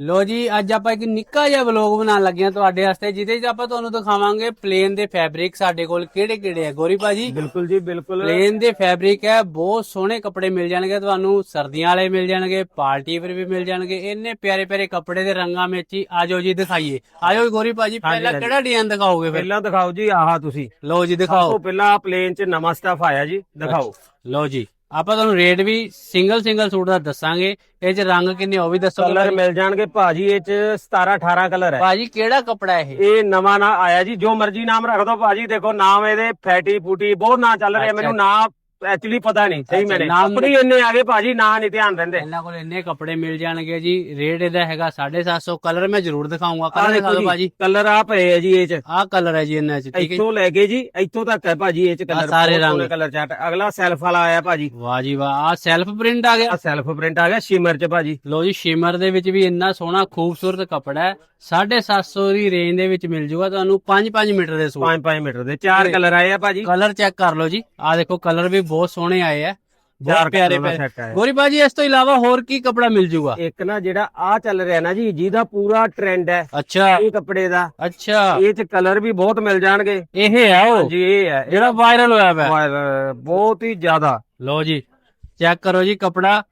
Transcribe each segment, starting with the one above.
ਲੋ ਜੀ ਅੱਜ ਆਪਾਂ ਇੱਕ ਨਿੱਕਾ ਜਿਹਾ ਵਲੌਗ ਬਣਾਉਣ ਲੱਗੇ ਹਾਂ ਤੁਹਾਡੇ ਵਾਸਤੇ ਜਿਹਦੇ 'ਚ ਆਪਾਂ ਤੁਹਾਨੂੰ ਦਿਖਾਵਾਂਗੇ ਪਲੇਨ ਦੇ ਫੈਬਰਿਕ ਸਾਡੇ ਕੋਲ ਕਿਹੜੇ ਕਿਹੜੇ ਆ। ਗੋਰੀ ਭਾਜੀ? ਬਿਲਕੁਲ ਜੀ ਬਿਲਕੁਲ। ਪਲੇਨ ਦੇ ਫੈਬਰਿਕ ਹੈ ਬਹੁਤ ਸੋਹਣੇ ਕੱਪੜੇ ਮਿਲ ਜਾਣਗੇ ਤੁਹਾਨੂੰ ਸਰਦੀਆਂ ਵਾਲੇ ਮਿਲ ਜਾਣਗੇ ਪਾਰਟੀ ਵੇਅਰ ਵੀ ਮਿਲ ਜਾਣਗੇ ਇੰਨੇ ਪਿਆਰੇ ਪਿਆਰੇ ਕੱਪੜੇ ਦੇ ਰੰਗਾਂ ਵਿੱਚ ਹੀ ਆਜੋ ਜੀ ਦਿਖਾਈਏ। ਆਜੋ ਗੋਰੀ ਭਾਜੀ ਪਹਿਲਾਂ। ਕਿਹੜਾ ਡਿਜ਼ਾਈਨ ਦਿਖਾਓਗੇ ਫਿਰ? ਪਹਿਲਾਂ ਦਿਖਾਓ ਜੀ ਆਹ ਤੁਸੀਂ। ਲੋ ਜੀ ਦਿਖਾਓ। ਪਹਿਲਾਂ ਪਲੇਨ 'ਚ ਨਵਾਂ ਸਟਾਫ ਆਇਆ ਜੀ ਦਿਖਾਓ। ਲੋ ਜੀ। ਆਪਾਂ ਤੁਹਾਨੂੰ ਰੇਟ ਵੀ ਸਿੰਗਲ ਸਿੰਗਲ ਸੂਟ ਦਾ ਦੱਸਾਂਗੇ ਇਹ ਚ ਰੰਗ ਕਿੰਨੇ ਉਹ ਵੀ ਦੱਸੋ ਕਲਰ ਮਿਲ ਜਾਣਗੇ ਭਾਜੀ ਇਹ 'ਚ 17 18 ਕਲਰ ਹੈ। ਭਾਜੀ ਕਿਹੜਾ ਕੱਪੜਾ ਇਹ? ਇਹ ਨਵਾਂ ਨਾ ਆਇਆ ਜੀ ਜੋ ਮਰਜ਼ੀ ਨਾਮ ਰੱਖ ਦੋ ਭਾਜੀ ਦੇਖੋ ਨਾਮ ਇਹਦੇ ਫੈਟੀ ਫੂਟੀ ਬਹੁਤ ਨਾਂ ਚੱਲ ਰਿਹਾ। ਮੈਨੂੰ ਨਾਮ ਐਕਚੁਅਲੀ ਪਤਾ ਨਹੀਂ ਸਹੀ ਮੈਨੇ। ਨਾਮ- ਆਪਣੀ ਇੰਨੇ ਆ ਗਏ ਭਾਜੀ ਨਾਂ ਨਹੀਂ ਧਿਆਨ ਦਿੰਦੇ। ਇਹਨਾਂ ਕੋਲ ਇੰਨੇ ਕੱਪੜੇ ਮਿਲ ਜਾਣਗੇ ਜੀ ਰੇਟ ਇਹਦਾ ਹੈਗਾ 750 ਕਲਰ ਮੈਂ ਜ਼ਰੂਰ ਦਿਖਾਉਂਗਾ ਕਲਰ ਦਿਖਾ ਦਿਓ ਭਾਜੀ। ਕਲਰ ਆ ਪਏ ਹੈ ਜੀ ਇਹ 'ਚ। ਆਹ ਕਲਰ ਹੈ ਜੀ ਇਹਨਾਂ ਚ ਠੀਕ ਹੈ। ਇੱਥੋਂ ਲੈ ਕੇ ਜੀ ਇੱਥੋਂ ਤੱਕ ਹੈ ਭਾਜੀ ਇਹ 'ਚ ਕਲਰ ਸਾਰੇ ਰੰਗ। Colour chart. ਅਗਲਾ ਸੈਲਫ ਵਾਲਾ ਆਇਆ ਭਾਜੀ। ਵਾਹ ਜੀ ਵਾਹ ਆਹ ਸੈਲਫ ਪ੍ਰਿੰਟ ਆ ਗਿਆ। ਆ ਸੈਲਫ ਪ੍ਰਿੰਟ ਆ ਗਿਆ ਸ਼ਿਮਰ 'ਚ ਭਾਜੀ। ਲੋ ਜੀ ਸ਼ਿਮਰ ਦੇ ਵਿੱਚ ਵੀ ਇੰਨਾ ਸੋਹਣਾ ਖੂਬਸੂਰਤ ਕੱਪੜਾ ਹੈ। 750 ਦੀ ਰੇਂਜ ਦੇ ਵਿੱਚ ਮਿਲ ਜੂਗਾ ਤੁਹਾਨੂੰ 5-5 ਮੀਟਰ ਦੇ ਸੂਟ। 5-5 ਮੀਟਰ ਦੇ ਚਾਰ ਕਲਰ ਆਏ ਆ ਭਾਜੀ। ਕਲਰ ਚੈੱਕ ਕਰ ਲਓ ਜੀ ਆਹ ਦੇਖੋ ਕਲਰ ਵੀ ਬਹੁਤ ਸੋਹਣੇ ਆਏ ਆ। ਬਹੁਤ ਪਿਆਰੇ ਪਿਆਰੇ। ਗੋਰੀ ਭਾਜੀ ਇਸ ਤੋਂ ਇਲਾਵਾ ਹੋਰ ਕੀ ਕੱਪੜਾ ਮਿਲ ਜੂਗਾ? ਇੱਕ ਨਾ ਜਿਹੜਾ ਆ ਚੱਲ ਰਿਹਾ ਨਾ ਜੀ ਜਿਹਦਾ ਪੂਰਾ ਟ੍ਰੈਂਡ ਹੈ। ਅੱਛਾ। ਇਹ ਕੱਪੜੇ ਦਾ। ਅੱਛਾ। ਇਹ 'ਚ ਕਲਰ ਵੀ ਬਹੁਤ ਮਿਲ ਜਾਣਗੇ। ਇਹ ਹੈ ਉਹ? ਜੀ ਇਹ ਹੈ ਜਿਹੜਾ ਵਾਇਰਲ ਹੋਇਆ ਇਹ ਬਹੁਤ ਹੀ ਜ਼ਿਆਦਾ। ਲਓ ਜੀ ਚੈੱਕ ਕਰੋ ਜੀ ਕਪੜਾ।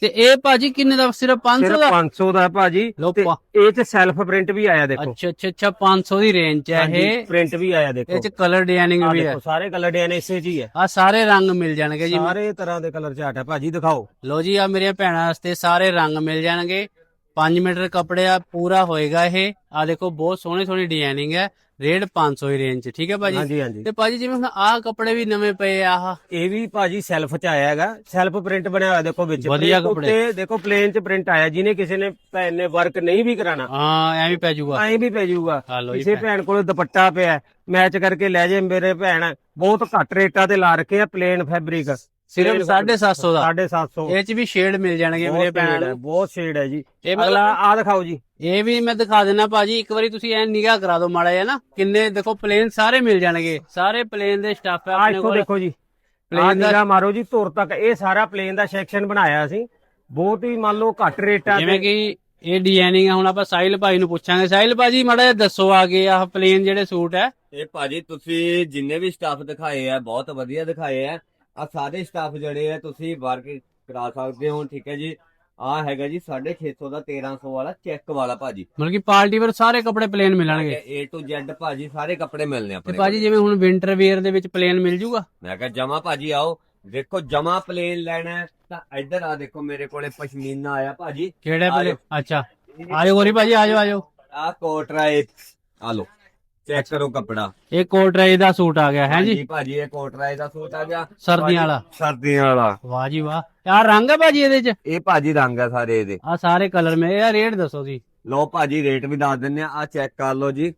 ਤੇ ਇਹ ਭਾਜੀ ਕਿੰਨੇ ਦਾ? ਸਿਰਫ 500 ਸਿਰਫ ਦਾ? 500 ਦਾ ਭਾਜੀ। ਤੇ ਇਹ 'ਚ ਸੈਲਫ ਪ੍ਰਿੰਟ ਵੀ ਆਇਆ ਦੇਖੋ। ਅੱਛਾ ਅੱਛਾ ਅੱਛਾ 500 ਦੀ ਰੇਂਜ ਚ ਹੈ ਇਹ। ਪ੍ਰਿੰਟ ਵੀ ਆਇਆ ਦੇਖੋ। ਇਹ ਚ ਕਲਰ ਡਿਜ਼ਾਈਨਿੰਗ ਵੀ ਹੈ। ਦੇਖੋ ਸਾਰੇ ਕਲਰ ਡੇ ਨੇ ਇਸੇ 'ਚ ਹੀ ਹੈ। ਆ ਸਾਰੇ ਰੰਗ ਮਿਲ ਜਾਣਗੇ ਜੀ। ਸਾਰੇ ਤਰ੍ਹਾਂ ਦੇ ਕਲਰ ਚਾਰਟ ਹੈ ਭਾਜੀ ਦਿਖਾਓ। ਲਓ ਜੀ ਆ ਮੇਰੀਆਂ ਭੈਣਾਂ ਵਾਸਤੇ ਸਾਰੇ ਰੰਗ ਮਿਲ ਜਾਣਗੇ। 5 ਮੀਟਰ ਕੱਪੜੇ ਆ ਪੂਰਾ ਹੋਏਗਾ ਇਹ। ਆ ਦੇਖੋ ਬਹੁਤ ਸੋਹਣੀ ਸੋਹਣੀ ਡਿਜ਼ਾਈਨਿੰਗ ਹੈ। ਰੇਟ 500 ਦੀ ਰੇਂਜ ਚ ਠੀਕ ਹੈ ਭਾਜੀ? ਹਾਂਜੀ ਹਾਂਜੀ। ਤੇ ਭਾਜੀ ਜਿਵੇਂ ਹੁਣ ਆਹ ਕੱਪੜੇ ਵੀ ਨਵੇਂ ਪਏ ਆ ਆਹ। ਇਹ ਵੀ ਭਾਜੀ ਸੈਲਫ 'ਚ ਆਇਆ ਹੈਗਾ। ਸੈਲਫ ਪ੍ਰਿੰਟ ਬਣਿਆ ਹੋਇਆ ਦੇਖੋ ਵਿੱਚ ਵਧੀਆ ਕੱਪੜੇ। ਉੱਤੇ ਦੇਖੋ ਪਲੇਨ 'ਚ ਪ੍ਰਿੰਟ ਆਇਆ ਜਿਹਨੇ ਕਿਸੇ ਨੇ ਭੈਣ ਨੇ ਵਰਕ ਨਹੀਂ ਵੀ ਕਰਾਣਾ ਹਾਂ ਐਵੇਂ ਪੈ ਜਾਊਗਾ। ਐਂ ਵੀ ਪੈ ਜਾਊਗਾ। ਆ ਲਓ ਜੀ ਕਿਸੇ ਭੈਣ ਕੋਲ ਦੁਪੱਟਾ ਪਿਆ ਮੈਚ ਕਰਕੇ ਲੈ ਜੇ ਮੇਰੇ ਭੈਣ। ਬਹੁਤ ਘੱਟ ਰੇਟਾਂ ਤੇ ਲਾ ਰੱਖੇ ਆ ਪਲੇਨ ਫੈਬਰਿਕ ਸਿਰਫ 750 ਦਾ। 750 ਇਹ ਚ ਵੀ ਸ਼ੇਡ ਮਿਲ ਜਾਣਗੇ ਮੇਰੇ ਭੈਣਾਂ। ਨੂੰ ਬਹੁਤ ਸ਼ੇਡ ਹੈ ਜੀ। ਇਹ ਅਗਲਾ ਆ ਦਿਖਾਓ ਜੀ। ਇਹ ਵੀ ਮੈਂ ਦਿਖਾ ਦੇਣਾ ਭਾਜੀ ਇੱਕ ਵਾਰੀ ਤੁਸੀਂ ਐ ਨਿਗਾਹ ਕਰਾ ਦਿਓ ਮਾੜਾ ਜਿਹਾ ਨਾ। ਕਿੰਨੇ ਦੇਖੋ ਪਲੇਨ ਸਾਰੇ ਮਿਲ ਜਾਣਗੇ। ਸਾਰੇ ਪਲੇਨ ਦੇ ਸਟਾਫ ਹੈ ਆ ਆਪਣੇ ਕੋਲ। ਦੇਖੋ ਜੀ। ਪਲੇਨ ਦਾ- ਮਾਰੋ ਜੀ ਧੁਰ ਤੱਕ। ਇਹ ਸਾਰਾ ਪਲੇਨ ਦਾ ਸੈਕਸ਼ਨ ਬਣਾਇਆ ਸੀ ਬਹੁਤ ਹੀ ਮੰਨ ਲਓ ਘੱਟ ਰੇਟਾਂ ਜਿਵੇਂ ਕਿ ਇਹ ਡਿਜ਼ਾਈਨਿੰਗ ਹੁਣ ਆਪਾਂ ਸਾਹਿਲ ਭਾਈ ਨੂੰ ਪੁੱਛਾਂਗੇ। ਸਾਹਿਲ ਭਾਜੀ ਮਾੜਾ ਜਿਹਾ ਦੱਸੋ ਆਗੇ ਆਹ ਪਲੇਨ ਜਿਹੜੇ ਸੂਟ ਹੈ। ਇਹ ਭਾਜੀ ਤੁਸੀਂ ਜਿੰਨੇ ਵੀ ਸਟਾਫ ਦਿਖਾਏ ਆ ਬਹੁਤ ਵਧੀਆ ਦਿਖਾਏ ਆ। ਆ ਸਾਰੇ ਸਟਾਫ ਜਿਹੜੇ ਆ ਤੁਸੀਂ ਵਰਕ ਕਰਾ ਸਕਦੇ ਹੋ ਠੀਕ ਹੈ ਜੀ। ਆ ਹੈਗਾ ਜੀ 650 ਦਾ 1300 ਵਾਲਾ ਚੈੱਕ ਵਾਲਾ ਭਾਜੀ। ਮਤਲਬ ਕਿ ਪਾਰਟੀ ਵੇਅਰ ਸਾਰੇ ਕੱਪੜੇ ਪਲੇਨ ਮਿਲਣਗੇ? A to Z ਭਾਜੀ ਸਾਰੇ ਕੱਪੜੇ ਮਿਲਨੇ ਤੇ ਆਪਣੇ ਭਾਜੀ ਜਿਵੇਂ ਹੁਣ ਵਿੰਟਰ ਵੇਅਰ ਦੇ ਵਿੱਚ ਪਲੇਨ ਮਿਲ ਜੂਗਾ। ਮੈਂ ਕਿਹਾ ਜਮਾ ਭਾਜੀ ਆਓ ਦੇਖੋ ਜਮਾ ਪਲੇਨ ਲੈਣਾ ਹੈ ਤਾਂ ਇੱਧਰ ਆ ਦੇਖੋ ਮੇਰੇ ਕੋਲੇ ਪਸ਼ਮੀਨਾ ਆਇਆ ਭਾਜੀ। ਕਿਹੜੇ ਆ ਪਲੇਨ ਅੱਛਾ। ਆਜੋ ਗੋਰੀ ਭਾਜੀ ਆਜੋ ਆਜੋ। ਆ ਕੋਟ ਰਾਏ ਆ ਲੋ ਚੈੱਕ ਕਰੋ ਕੱਪੜਾ। ਇਹ ਕੋਟ ਰਾਈ ਦਾ ਸੂਟ ਆ ਗਿਆ ਹੈ ਜੀ? ਭਾਜੀ ਇਹ ਕੋਟ ਰਾਏ ਦਾ ਸੂਟ ਆ ਗਿਆ। ਸਰਦੀਆਂ ਵਾਲਾ। ਸਰਦੀਆਂ ਵਾਲਾ। ਵਾਹ ਜੀ ਵਾਹ। ਯਾਰ ਰੰਗ ਹੈ ਭਾਜੀ ਇਹਦੇ ਚ? ਇਹ ਭਾਜੀ ਰੰਗ ਆ ਸਾਰੇ ਇਹਦੇ। ਆ ਸਾਰੇ ਕਲਰ ਮੇ ਇਹ ਰੇਟ ਦੱਸੋ ਜੀ। ਲੋ ਭਾਜੀ ਰੇਟ ਵੀ ਦੱਸ ਦਿੰਨੇ ਆ ਆ ਚੈੱਕ ਕਰ ਲਓ ਜੀ।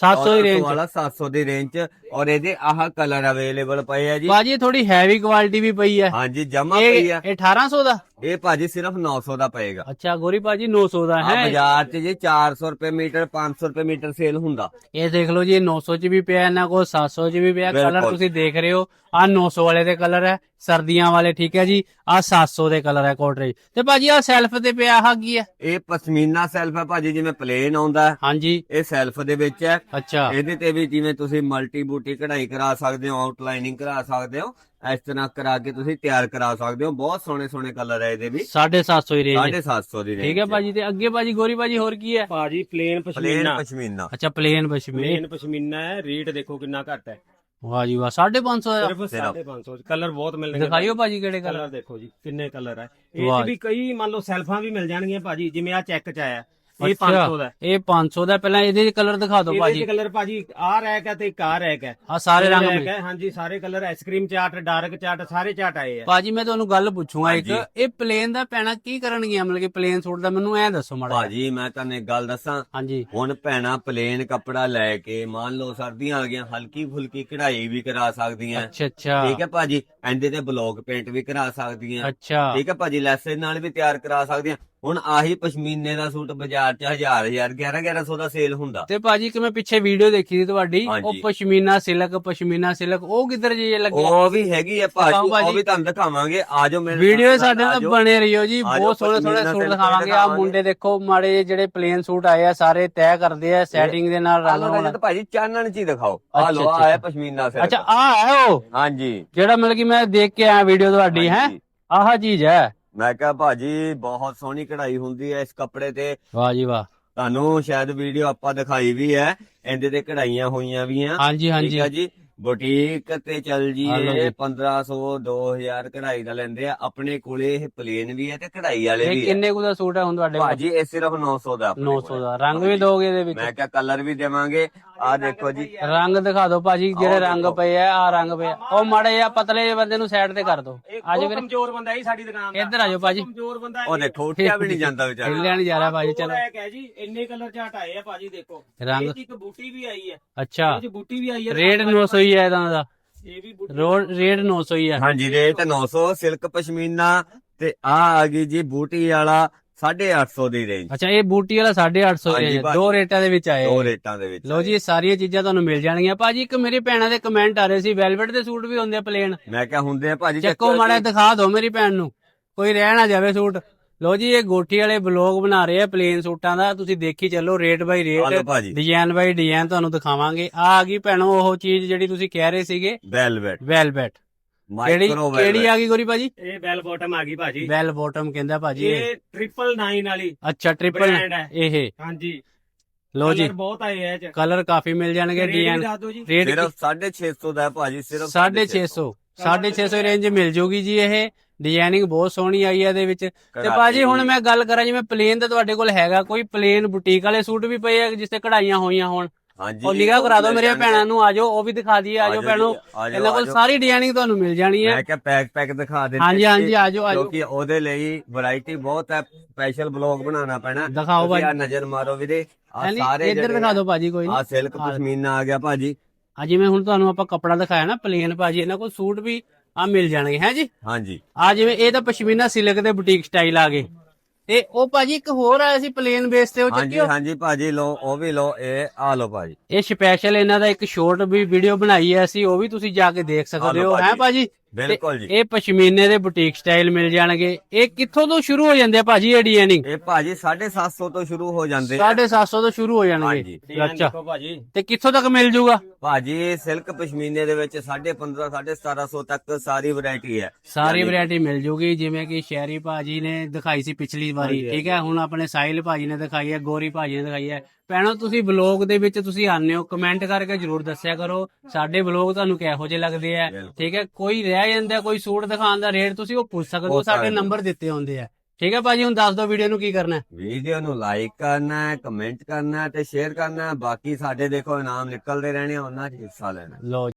700 ਦੀ ਰੇਂਜ ਵਾਲਾ 700 ਦੀ ਰੇਂਜ ਚ। ਔਰ ਇਹਦੇ ਆਹ ਕਲਰ ਅਵੇਲੇਬਲ ਪਏ ਆ ਜੀ। ਭਾਜੀ ਇਹ ਥੋੜੀ ਹੈਵੀ ਕੁਆਲਿਟੀ ਵੀ ਪਈ ਹੈ ਹਾਂਜੀ ਜਮਾ ਇਹ ਪਈ ਆ। ਇਹ 1800 ਦਾ? ਇਹ ਭਾਜੀ ਸਿਰਫ 900 ਦਾ ਪਏਗਾ। ਅੱਛਾ ਗੋਰੀ ਭਾਜੀ 900 ਦਾ ਆ ਹੈ। ਬਾਜ਼ਾਰ 'ਚ ਜੀ 400 ਰੁਪਏ ਮੀਟਰ 500 ਰੁਪਏ ਮੀਟਰ ਸੇਲ ਹੁੰਦਾ। ਇਹ ਦੇਖ ਲਓ ਜੀ ਇਹ 900 ਚ ਵੀ ਪਿਆ ਇਹਨਾਂ ਕੋਲ 700 ਚ ਵੀ ਪਿਆ। ਕਲਰ ਬਿਲਕੁਲ। ਤੁਸੀਂ ਦੇਖ ਰਹੇ ਹੋ ਆ 900 ਵਾਲੇ ਦੇ ਕਲਰ ਹੈ। ਸਰਦੀਆਂ ਵਾਲੇ ਠੀਕ ਹੈ ਜੀ? ਆ 700 ਦੇ ਕਲਰ ਹੈ ਕੋਟਰੇਜ ਤੇ ਭਾਜੀ ਆ ਸੈਲਫ ਤੇ ਪਿਆ ਆਹ ਕੀ ਹੈ? ਇਹ ਪਸ਼ਮੀਨਾ ਸੈਲਫ ਹੈ ਭਾਜੀ ਜਿਵੇਂ ਪਲੇਨ ਆਉਂਦਾ ਹੈ, ਹਾਂਜੀ। ਇਹ ਸੈਲਫ ਦੇ ਵਿੱਚ ਹੈ। ਅੱਛਾ। ਇਹਦੇ ਤੇ ਵੀ ਜਿਵੇਂ ਤੁਸੀਂ ਮਲਟੀ ਬੂਟੀ ਕਢਾਈ ਕਰਾ ਸਕਦੇ ਹੋ ਆਊਟਲਾਈਨਿੰਗ ਕਰਾ ਸਕਦੇ ਹੋ ਇਸ ਤਰ੍ਹਾਂ ਕਰਾ ਕੇ ਤੁਸੀਂ ਤਿਆਰ ਕਰਾ ਸਕਦੇ ਹੋ। ਬਹੁਤ ਸੋਹਣੇ ਸੋਹਣੇ ਕਲਰ ਹੈ ਇਹਦੇ ਵੀ। 750 ਹੀ ਰੇਂਜ 750 ਦੀ ਰੇਂਜ ਠੀਕ ਹੈ ਭਾਜੀ ਤੇ ਅੱਗੇ ਭਾਜੀ ਗੋਰੀ ਭਾਜੀ ਹੋਰ ਕੀ ਹੈ? ਭਾਜੀ ਪਲੇਨ ਪਲੇਨ ਪਸ਼ਮੀਨਾ। ਪਸ਼ਮੀਨਾ। ਅੱਛਾ ਪਲੇਨ ਪਸ਼ਮੀਨ। ਪਲੇਨ ਪਸ਼ਮੀਨਾ ਹੈ ਰੇਟ ਦੇਖੋ ਕਿੰਨਾ ਘੱਟ ਹੈ। ਵਾਹ ਜੀ ਵਾਹ 550 ਦਾ ਸਿਰਫ 550 ਕਲਰ ਬਹੁਤ ਮਿਲਣਗੇ ਦਿਖਾਈਓ ਭਾਜੀ। ਕਿਹੜੇ ਕਲਰ ਕਲਰ? ਦੇਖੋ ਜੀ ਕਿੰਨੇ ਕਲਰ ਹੈ ਇਹ 'ਚ ਵੀ ਕਈ ਮੰਨ ਲਓ ਸੈਲਫਾਂ ਵੀ ਮਿਲ ਜਾਣਗੀਆਂ ਭਾਜੀ ਜਿਵੇਂ ਆ ਚੈੱਕ ਚ ਆਇਆ। ਇਹ ਅੱਛਾ, 500 ਦਾ ਹੈ। ਇਹ 500 ਦਾ ਪਹਿਲਾਂ ਇਹਦੇ ਕਲਰ ਦਿਖਾ ਦਿਓ ਇਹਦੇ ਭਾਜੀ। ਕਲਰ ਭਾਜੀ ਆ ਰੈਕ ਹੈ ਤੇ ਇੱਕ ਆ ਰੈਕ ਹੈ। ਆ ਸਾਰੇ ਰੰਗ ਮਿਲ ਹੈ ਹਾਂਜੀ ਸਾਰੇ ਕਲਰ ਆਈਸਕ੍ਰੀਮ ਚਾਟ ਡਾਰਕ ਚਾਟ ਸਾਰੇ ਚਾਟ ਆਏ ਆ। ਭਾਜੀ ਮੈਂ ਤੁਹਾਨੂੰ ਗੱਲ ਪੁੱਛੂਗਾ ਇੱਕ। ਇਹ ਪਲੇਨ ਦਾ ਪੈਣਾ ਕੀ ਕਰਨਗੀਆਂ? ਮਤਲਬ ਕਿ ਪਲੇਨ ਸੂਟ ਦਾ ਮੈਨੂੰ ਐ ਦੱਸੋ ਮਾੜਾ ਜਿਹਾ। ਭਾਜੀ ਮੈਂ ਤੁਹਾਨੂੰ ਇੱਕ ਗੱਲ ਦੱਸਾਂ। ਹਾਂਜੀ। ਹੁਣ ਭੈਣਾ ਪਲੇਨ ਕੱਪੜਾ ਲੈ ਕੇ ਮੰਨ ਲਓ ਸਰਦੀਆਂ ਆ ਗਈਆਂ ਹਲਕੀ ਫੁਲਕੀ ਕਢਾਈ ਵੀ ਕਰਾ ਸਕਦੀਆਂ। ਅੱਛਾ ਅੱਛਾ। ਠੀਕ ਹੈ ਭਾਜੀ? ਇਹਦੇ ਤੇ ਬਲੌਕ ਪੇਂਟ ਵੀ ਕਰਾ ਸਕਦੀਆਂ। ਅੱਛਾ। ਠੀਕ ਹੈ ਭਾਜੀ? ਲੈਸੇ ਨਾਲ ਵੀ ਤਿਆਰ ਕਰਾ ਸਕਦੀਆਂ। ਹੁਣ ਆਹੀ ਪਸ਼ਮੀਨੇ ਦਾ ਸੂਟ ਬਾਜ਼ਾਰ 'ਚ 1000 1000 11 1100 ਦਾ ਸੇਲ ਹੁੰਦਾ ਤੇ ਭਾਜੀ ਇੱਕ ਮੈਂ ਪਿੱਛੇ ਵੀਡੀਓ ਦੇਖੀ ਸੀ ਤੁਹਾਡੀ ਉਹ ਹਾਂਜੀ। ਪਸ਼ਮੀਨਾ ਸਿਲਕ ਪਸ਼ਮੀਨਾ ਸਿਲਕ ਉਹ ਕਿੱਧਰ ਜੀ ਲੱਗੇ ਉਹ ਵੀ ਹੈਗੀ ਦਿਖਾਓ ਭਾਜੀ। ਉਹ ਵੀ ਤੁਹਾਨੂੰ ਦਿਖਾਵਾਂਗੇ ਆਜੋ ਮੇਰੇ ਵੀਡੀਓ ਨਾਲ ਸਾਡੇ ਨਾਲ। ਬਣੇ ਰਹੀਓ ਜੀ ਬਹੁਤ ਸੋਹਣੇ ਸੋਹਣੇ ਪਸ਼ਮੀਨਾ ਸੂਟ ਸਿਲਕ ਦਿਖਾਵਾਂਗੇ ਆ ਦਿਖਾਵਾਂਗੇ। ਮੁੰਡੇ ਦੇਖੋ ਮਾੜੇ ਜਿਹੇ ਜਿਹੜੇ ਪਲੇਨ ਸੂਟ ਆਏ ਆ ਸਾਰੇ ਤੈਅ ਕਰਦੇ ਆ ਸੈਟਿੰਗ ਦੇ ਨਾਲ ਰੰਗ ਆਲੋ ਰਜਤ ਭਾਜੀ ਚਾਨਣ ਚ ਹੀ ਦਿਖਾਓ ਆ ਅੱਛਾ, ਲੋ ਅੱਛਾ। ਆਇਆ ਪਸ਼ਮੀਨਾ ਸਿਰ ਅੱਛਾ ਆ ਹੈ ਉਹ ਹਾਂਜੀ ਜਿਹੜਾ ਮਤਲਬ ਕਿ ਮੈਂ ਦੇਖ ਕੇ ਆਇਆ ਵੀਡੀਓ ਤੁਹਾਡੀ ਹੈ ਹਾਂਜੀ। ਆਹ ਚੀਜ਼ ਹੈ ਮੈਂ ਕਿਹਾ ਭਾਜੀ ਬਹੁਤ ਸੋਹਣੀ ਕਢਾਈ ਹੁੰਦੀ ਹੈ ਇਸ ਕੱਪੜੇ ਤੇ। ਵਾਹ ਜੀ ਵਾਹ। ਤੁਹਾਨੂੰ ਸ਼ਾਇਦ ਵੀਡੀਓ ਆਪਾਂ ਦਿਖਾਈ ਵੀ ਹੈ ਇਹਦੇ ਤੇ ਕਢਾਈਆਂ ਹੋਈਆਂ ਵੀ ਆ। ਹਾਂਜੀ ਠੀਕ ਹਾਂਜੀ। ਹੈ ਜੀ ਬੁਟੀਕ ਤੇ ਚੱਲ ਆ ਲਓ ਜੀਏ ਜੀ। 1500 2000 ਕਢਾਈ ਦਾ ਲੈਂਦੇ ਆ। ਆਪਣੇ ਕੋਲੇ ਇਹ ਪਲੇਨ ਵੀ ਹੈ ਤੇ ਕਢਾਈ ਵਾਲੇ ਇਹ ਵੀ ਹੈ ਕਿੰਨੇ ਕੁ ਦਾ ਸੂਟ ਹੈ ਹੁਣ ਤੁਹਾਡੇ ਕੋਲ? ਭਾਜੀ ਇਹ ਸਿਰਫ 900 ਦਾ ਆਪਣੇ 900 ਕੋਲੇ। ਦਾ। ਰੰਗ ਵੀ ਦੋਗੇ ਇਹਦੇ ਵਿੱਚ? ਮੈਂ ਕਿਹਾ ਕਲਰ ਵੀ ਦੇਵਾਂਗੇ। ਆ ਦੇਖੋ ਜੀ। ਰੰਗ ਦਿਖਾ ਦਿਓ ਭਾਜੀ ਜਿਹੜੇ ਰੰਗ। ਪਏ ਆ ਆ ਰੰਗ ਪਏ ਆ। ਉਹ ਮਾੜੇ ਜਿਹਾ ਪਤਲੇ ਜਿਹੇ ਬੰਦੇ ਨੂੰ ਸਾਈਡ ਤੇ ਕਰ ਦਿਓ। ਆਜੋ ਵੀਰੇ। ਕਮਜ਼ੋਰ ਬੰਦਾ ਹੀ ਸਾਡੀ ਦੁਕਾਨ ਦਾ। ਇੱਧਰ ਆਜੋ ਭਾਜੀ। ਕਮਜ਼ੋਰ ਬੰਦਾ ਉਹ ਦੇਖੋ ਉੱਠਿਆ ਵੀ ਨਹੀਂ ਜਾਂਦਾ ਵਿਚਾਰਾ। ਹਿੱਲਿਆ ਨਹੀਂ ਜਾ ਰਿਹਾ ਭਾਜੀ ਚਲੋ। ਹੈ ਕਿ ਜੀ ਇੰਨੇ ਕਲਰ ਚ ਹਟਾਏ ਆ ਭਾਜੀ ਦੇਖੋ। ਰੰਗ। ਇਹ 'ਚ ਇੱਕ ਬੂਟੀ ਵੀ ਆਈ ਹੈ। ਅੱਛਾ। ਇਹ ਚ ਬੂਟੀ ਵੀ ਆਈ ਹੈ ਰੇਟ 900 ਹੀ ਹੈ ਇਹਦਾ ਦਾ। ਇਹ ਵੀ ਬੂਟੀ ਰੋਡ ਰੇਟ 900 ਹੀ ਹੈ ਹਾਂਜੀ ਰੇਟ 900 ਸਿਲਕ ਪਸ਼ਮੀਨਾ ਤੇ ਆ ਆ ਗਈ ਜੀ ਬੂਟੀ ਵਾਲਾ 850 ਦੀ ਰੇਂਜ ਅੱਛਾ ਇਹ ਬੂਟੀ ਵਾਲਾ 850 ਹਾਂਜੀ ਭਾਜੀ। ਦੋ ਰੇਟਾਂ ਦੇ ਵਿੱਚ ਆਏ। ਦੋ ਰੇਟਾਂ ਦੇ ਵਿੱਚ ਲੋ ਜੀ ਇਹ ਸਾਰੀਆਂ ਚੀਜ਼ਾਂ ਤੁਹਾਨੂੰ ਮਿਲ ਜਾਣਗੀਆਂ। ਭਾਜੀ ਇੱਕ ਮੇਰੀ ਭੈਣਾਂ ਦੇ ਕਮੈਂਟ ਆ ਰਹੇ ਸੀ ਵੈਲਵਟ ਦੇ ਸੂਟ ਵੀ ਹੁੰਦੇ ਆ ਪਲੇਨ ਮੈਂ ਕਿਹਾ ਹੁੰਦੇ ਆ ਭਾਜੀ ਚੱਕੋ ਚੱਕੋ ਮਾੜਾ ਜਿਹਾ ਦਿਖਾ ਦਿਓ ਮੇਰੀ ਭੈਣ ਨੂੰ। ਕੋਈ ਰਹਿ ਨਾ ਜਾਵੇ ਸੂਟ। ਲੋ ਜੀ ਇਹ ਗੋਠੀ ਵਾਲੇ ਬਲੌਗ ਬਣਾ ਰਹੇ ਆ ਪਲੇਨ ਸੂਟਾਂ ਦਾ। ਤੁਸੀਂ ਦੇਖੀ ਚੱਲੋ ਰੇਟ ਬਾਈ ਆਲੋ ਰੇਟ ਭਾਜੀ। ਡਿਜ਼ਾਈਨ ਬਾਈ ਡਿਜ਼ਾਈਨ ਤੁਹਾਨੂੰ ਦਿਖਾਵਾਂਗੇ। ਆ ਆ ਗਈ ਭੈਣੋ ਉਹ ਚੀਜ਼ ਜਿਹੜੀ ਤੁਸੀਂ ਕਹਿ ਰਹੇ ਸੀਗੇ। ਵੈਲਵਟ ਵੈਲਵਟ ਕਿਹੜੀ ਮਾਈਕਰੋ ਕਿਹੜੀ ਆ ਗਈ ਗੋਰੀ ਭਾਜੀ? ਇਹ ਬੈਲ ਬਾਟਮ ਆ ਗਈ ਭਾਜੀ। ਵੈਲ ਬਾਟਮ ਕਹਿੰਦਾ ਭਾਜੀ ਇਹ। ਇਹ ਟ੍ਰਿਪਲ 9 ਵਾਲੀ ਅੱਛਾ ਟ੍ਰਿਪਲ ਹੈ। ਇਹ। ਹਾਂਜੀ। ਲੋ ਜੀ। ਕਲਰ ਬਹੁਤ ਆਏ ਆ ਇਹ ਚ। ਕਲਰ ਕਾਫੀ ਮਿਲ ਜਾਣਗੇ ਦੱਸ ਦਿਓ ਜੀ। ਰੇਟ ਸਿਰਫ 650 ਦਾ ਹੈ ਭਾਜੀ ਸਿਰਫ 650 650 ਰੇਂਜ ਮਿਲ ਜੂਗੀ ਜੀ ਇਹ। ਡਿਜ਼ਾਈਨਿੰਗ ਬਹੁਤ ਸੋਹਣੀ ਆਈ ਹੈ ਇਹਦੇ ਵਿੱਚ। ਤੇ ਬਾਜੀ ਹੁਣ। ਮੈਂ ਗੱਲ ਕਰਾਂ ਜਿਵੇਂ ਪਲੇਨ ਤਾਂ ਤੁਹਾਡੇ ਕੋਲ ਹੈਗਾ ਕੋਈ ਪਲੇਨ ਬੁਟੀਕ ਵਾਲੇ ਸੂਟ ਵੀ ਪਏ ਆ ਜਿਸ ਤੇ ਕਢਾਈਆਂ ਹੋਈਆਂ ਹੋਣ। ਹਾਂਜੀ ਉਹ ਨਿਗਾਹ ਕਰਾ ਦਿਓ ਮੇਰੀਆਂ ਭੈਣਾਂ ਨੂੰ ਆਜੋ ਉਹ ਵੀ ਦਿਖਾ ਦਈਏ ਆਜੋ ਭੈਣੋ। ਇਹਨਾਂ ਕੋਲ ਸਾਰੀ ਡਿਜ਼ਾਈਨਿੰਗ ਤੁਹਾਨੂੰ ਮਿਲ ਜਾਣੀ ਹੈ। ਮੈਂ ਕਿਹਾ ਪੈਕ ਪੈਕ ਦਿਖਾ ਦੇ ਹਾਂਜੀ ਹਾਂਜੀ ਆਜੋ ਆਜੋ ਕਿਉਂਕਿ ਉਹਦੇ ਲਈ ਵੈਰਾਈਟੀ ਬਹੁਤ ਹੈ ਸਪੈਸ਼ਲ ਬਲੌਗ ਬਣਾਉਣਾ ਪੈਣਾ। ਦਿਖਾਓ ਭਾਜੀ। ਨਜ਼ਰ ਮਾਰੋ ਵੀਰੇ ਆ ਸਾਰੇ ਇੱਧਰ ਦਿਖਾ ਦਿਓ ਭਾਜੀ ਕੋਈ ਆ ਨਹੀਂ ਸਿਲਕ ਪਸ਼ਮੀਨਾ ਆ ਗਿਆ ਭਾਜੀ। ਆ ਜਿਵੇਂ ਹੁਣ ਤੁਹਾਨੂੰ ਆਪਾਂ ਕੱਪੜਾ ਦਿਖਾਇਆ ਨਾ ਪਲੇਨ ਭਾਜੀ ਇਹਨਾਂ ਕੋਲ ਸੂਟ ਵੀ ਆ ਮਿਲ ਜਾਣਗੇ ਹੈ ਜੀ? ਹਾਂਜੀ। ਆ ਜਿਵੇਂ ਇਹ ਤਾਂ ਪਸ਼ਮੀਨਾ ਸਿਲਕ ਦੇ ਬੁਟੀਕ ਸਟਾਈਲ ਆ ਗਏ। ਤੇ ਉਹ ਭਾਜੀ ਇੱਕ ਹੋਰ ਆਇਆ ਸੀ ਪਲੇਨ ਬੇਸ ਤੇ ਉਹ ਹਾਂਜੀ ਚੱਕਿਓ। ਹਾਂਜੀ ਭਾਜੀ ਲੋ ਉਹ ਵੀ ਲੋ ਇਹ ਆ ਲੋ ਭਾਜੀ। ਇਹ ਸਪੈਸ਼ਲ ਇਹਨਾਂ ਦਾ ਇੱਕ ਸ਼ੋਰਟ ਵੀ ਵੀਡੀਓ ਬਣਾਈ ਹੈ ਅਸੀਂ ਉਹ ਵੀ ਤੁਸੀਂ ਜਾ ਕੇ ਦੇਖ ਸਕਦੇ ਲਓ ਹੋ। ਹੈ ਭਾਜੀ। ਬਿਲਕੁਲ ਜੀ। ਇਹ ਪਸ਼ਮੀਨੇ ਦੇ ਬੁਟੀਕ ਸਟਾਈਲ ਮਿਲ ਜਾਣਗੇ। ਇਹ ਕਿੱਥੋਂ ਤੋਂ ਸ਼ੁਰੂ ਹੋ ਜਾਂਦੇ ਆ ਭਾਜੀ ਇਹ ਡਿਜ਼ਾਈਨਿੰਗ ਇਹ ਭਾਜੀ 750 ਤੋਂ ਸ਼ੁਰੂ ਹੋ ਜਾਂਦੇ ਆ। 750 ਤੋਂ ਸ਼ੁਰੂ ਹੋ ਜਾਣਗੇ। ਹਾਂਜੀ। ਅੱਛਾ। ਦੇਖੋ ਭਾਜੀ। ਤੇ ਕਿੱਥੋਂ ਤੱਕ ਮਿਲ ਜੂਗਾ? ਭਾਜੀ ਸਿਲਕ ਪਸ਼ਮੀਨੇ ਦੇ ਵਿੱਚ 1550 1750 ਤੱਕ ਸਾਰੀ ਵੈਰਾਈਟੀ ਹੈ। ਸਾਰੀ ਵੈਰਾਈਟੀ ਮਿਲ ਜੂਗੀ ਜਿਵੇਂ ਕਿ ਸ਼ਹਿਰੀ ਭਾਜੀ ਨੇ ਦਿਖਾਈ ਸੀ ਪਿਛਲੀ ਵਾਰੀ ਠੀਕ ਹੈ? ਹੁਣ ਆਪਣੇ ਸਾਹਿਲ ਭਾਜੀ ਨੇ ਦਿਖਾਈ ਹੈ ਗੋਰੀ ਭਾਜੀ ਨੇ ਦਿਖਾਈ ਹੈ ਭੈਣੋ ਤੁਸੀਂ ਬਲੌਗ ਦੇ ਵਿੱਚ ਤੁਸੀਂ ਆਉਂਦੇ ਹੋ ਕਮੈਂਟ ਕਰਕੇ ਜਰੂਰ ਦੱਸਿਆ ਕਰੋ। ਸਾਡੇ ਬਲੌਗ ਤੁਹਾਨੂੰ ਕਿਹੋ ਜਿਹੇ ਲੱਗਦੇ ਆ। ਠੀਕ ਹੈ? ਕੋਈ ਰਹਿ ਜਾਂਦਾ ਕੋਈ ਸੂਟ ਦਿਖਾਉਣ ਦਾ ਰੇਟ ਤੁਸੀਂ ਉਹ ਪੁੱਛ ਸਕਦੇ ਹੋ ਸਾਡੇ ਨੰਬਰ ਦਿੱਤੇ ਹੁੰਦੇ ਆ। ਠੀਕ ਹੈ ਭਾਜੀ ਹੁਣ ਦੱਸ ਦਿਓ ਵੀਡੀਓ ਨੂੰ ਕੀ ਕਰਨਾ ਹੈ। ਵੀਡੀਓ ਨੂੰ ਲਾਈਕ ਕਰਨਾ ਹੈ ਕਮੈਂਟ ਕਰਨਾ ਹੈ ਤੇ ਸ਼ੇਅਰ ਕਰਨਾ ਹੈ। ਬਾਕੀ ਸਾਡੇ ਦੇਖੋ ਇਨਾਮ ਨਿਕਲਦੇ ਰਹਿਣੇ ਉਹਨਾਂ 'ਚ ਹਿੱਸਾ ਲੈਣਾ। ਲਓ